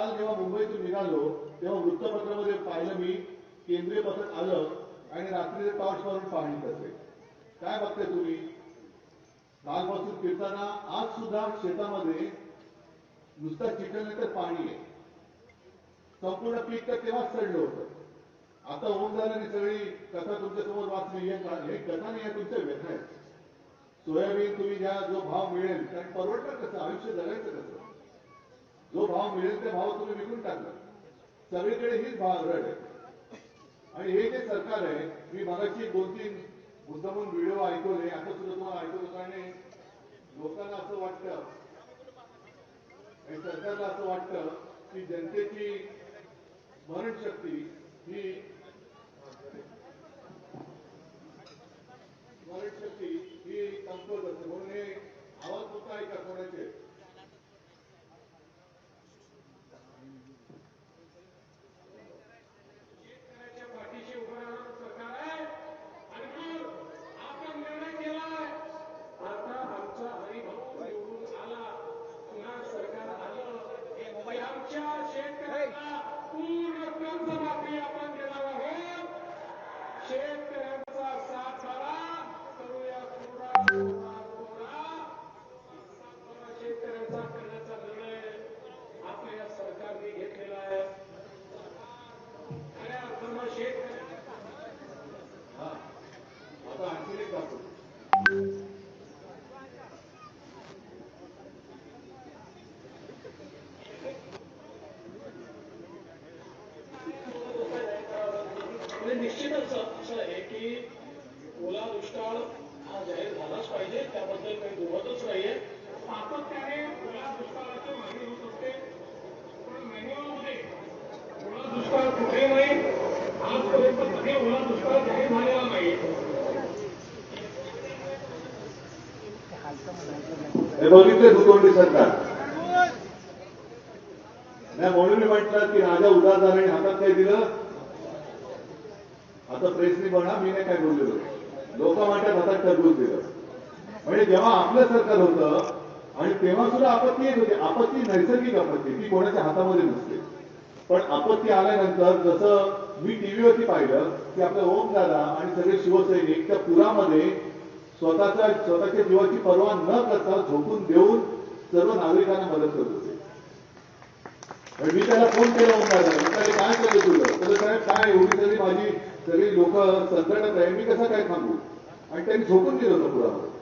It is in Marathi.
काल जेव्हा मुंबईतून निघालो तेव्हा वृत्तपत्रामध्ये पाहिलं मी केंद्रीय पथक आलं आणि रात्रीचे टॉर्च मारून पाहणी करते. काय बघते तुम्ही? कालपासून फिरताना आज सुद्धा शेतामध्ये नुसता चिकन तर पाणी आहे. संपूर्ण पीक तर तेव्हाच चढलं होतं. आता होऊन झाल्याने सगळी कथा तुमच्यासमोर वाचली. हे कथा नाही आहे तुमच्या व्यथा आहेत. सोयाबीन तुम्ही ज्या जो भाव मिळेल. कारण परवडणार कसं? आयुष्य जगायचं कसं? जो भाव मिळेल त्या भाव तुम्ही विकून टाकला. सगळीकडे हीच भाव रड आहे. आणि हे जे सरकार आहे मी मगाशी दोन तीन मुद्दामून व्हिडिओ ऐकवले आता सुद्धा तुम्हाला ऐकवत होता आणि लोकांना असं वाटतं आणि सरकारला असं वाटतं की जनतेची स्मरणशक्ती ही म्हणजे निश्चितच असं आहे की ओला दुष्काळ हा जाहीर झालाच पाहिजे त्याबद्दल काही दुमतच नाहीये. सातत्याने ओला दुष्काळाची मागणी होत असते. पण मॅन्युअलमध्ये ओला दुष्काळ कुठे नाही आजपर्यंत कधी ओला दुष्काळ जाहीर झालेला नाही. हे बघितले दुतोंडी सरकार. नाही म्हणून मी म्हटलं की राजा उदार झाला आणि हातात काय दिलं. आता प्रेसनी बना मी नाही काय बोललेलो लोक म्हणतात हातात ठरवून दिलं. म्हणजे जेव्हा आपलं सरकार होतं आणि तेव्हा सुद्धा आपत्ती येत होती. आपत्ती नैसर्गिक आपत्ती ती कोणाच्या हातामध्ये नसते. पण आपत्ती आल्यानंतर जसं मी टीव्हीवरती पाहिलं की आपलं ओम दादा आणि सगळे शिवसैनिक त्या पुरामध्ये स्वतःच्या स्वतःच्या जीवाची पर्वा न करता झोपून देऊन सर्व नागरिकांना मदत करत होते. आणि मी त्याला फोन केला ओम दादा काय केलं तुझं? साहेब काय एवढी तरी माझी तरी लोक संकटात आहे मी कसं काय थांबू? आणि त्यांनी झोपून दिलं होतं पुरावर.